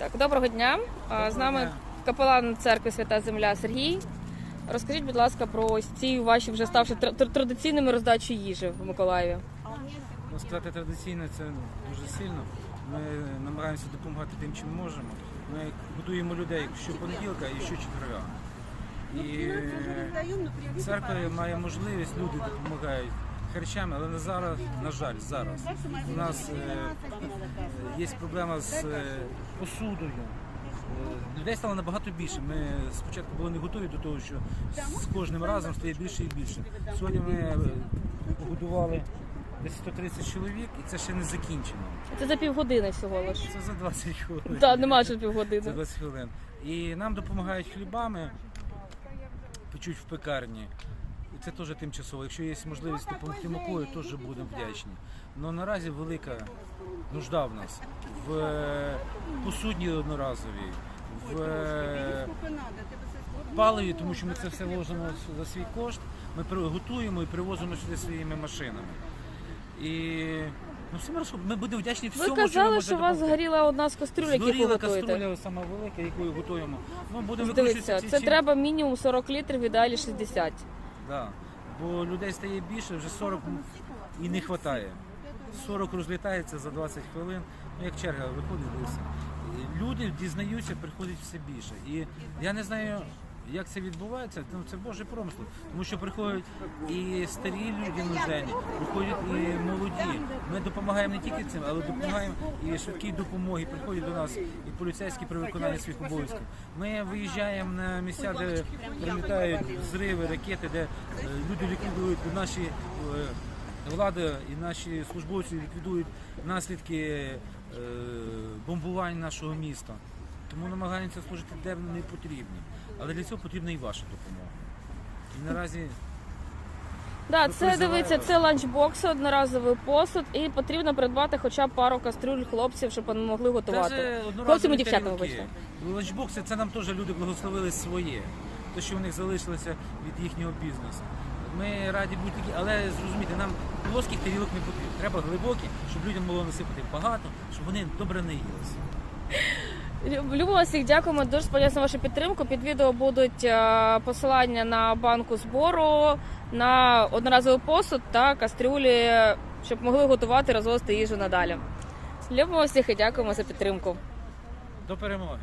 Так, доброго дня. А, З нами дня. капелан церкви Свята Земля Сергій. Розкажіть, будь ласка, про ось ці ваші вже ставши тр- тр- традиційними роздачі їжі в Миколаєві. Ну, сказати традиційно це дуже сильно. Ми намагаємося допомагати тим, чим можемо. Ми будуємо людей щопонеділка і щочетверга. І е, церква має можливість, люди допомагають харчами, але не зараз, на жаль, зараз. У нас е, є проблема з е, посудою. Е, Людей стало набагато більше. Ми спочатку були не готові до того, що з кожним разом стає більше і більше. Сьогодні ми погодували десь 130 чоловік, і це ще не закінчено. Це за півгодини всього лиш. Це за 20 хвилин. Так, нема ще За 20 хвилин. І нам допомагають хлібами, печуть в пекарні. І це теж тимчасово. Якщо є можливість допомогти мукою, теж будемо вдячні. Але наразі велика нужда в нас в е, посудні одноразовій, в е, паливі, тому що ми це все ложимо за свій кошт. Ми готуємо і привозимо сюди своїми машинами. І ну, всім разом ми будемо вдячні Ви всьому, чому казали, може що у вас допомогти. згоріла одна з кастрюль, які ви Згоріла готуєте. каструля сама велика, якою готуємо. Ну, будемо Дивіться, це ці- треба мінімум 40 літрів, в ідеалі 60. Да. Бо людей стає більше, вже 40 і не вистачає. 40 розлітається за 20 хвилин, ну як черга виходить і Люди дізнаються, приходять все більше. І я не знаю, як це відбувається, ну це Божий промисло, Тому що приходять і старі люди нужденні, приходять і молоді. Ми допомагаємо не тільки цим, але допомагаємо і швидкій допомоги. Приходять до нас і поліцейські при виконанні своїх обов'язків. Ми виїжджаємо на місця, де прилітають зриви, ракети, де е, люди ліквідують наші е, влада і наші службовці ліквідують наслідки е, бомбувань нашого міста. Тому намагаємося служити де не потрібні. Але для цього потрібна і ваша допомога. І наразі Да, це дивіться, це ланчбокси, одноразовий посуд, і потрібно придбати хоча б пару кастрюль хлопців, щоб вони могли готувати. Хлопцям і дівчатам, вибачте. Ланчбокси це нам теж люди благословили своє. Те, що в них залишилося від їхнього бізнесу. Ми раді будь-які, але зрозумійте, нам плоских тарілок не потрібно. Треба глибокі, щоб людям було насипати багато, щоб вони добре наїлися. Лю- Любимо всіх дякуємо. Дуже сподіваюся на вашу підтримку. Під відео будуть е, посилання на банку збору, на одноразовий посуд та кастрюлі, щоб могли готувати, розвозити їжу надалі. Любимо всіх і дякуємо за підтримку. До перемоги!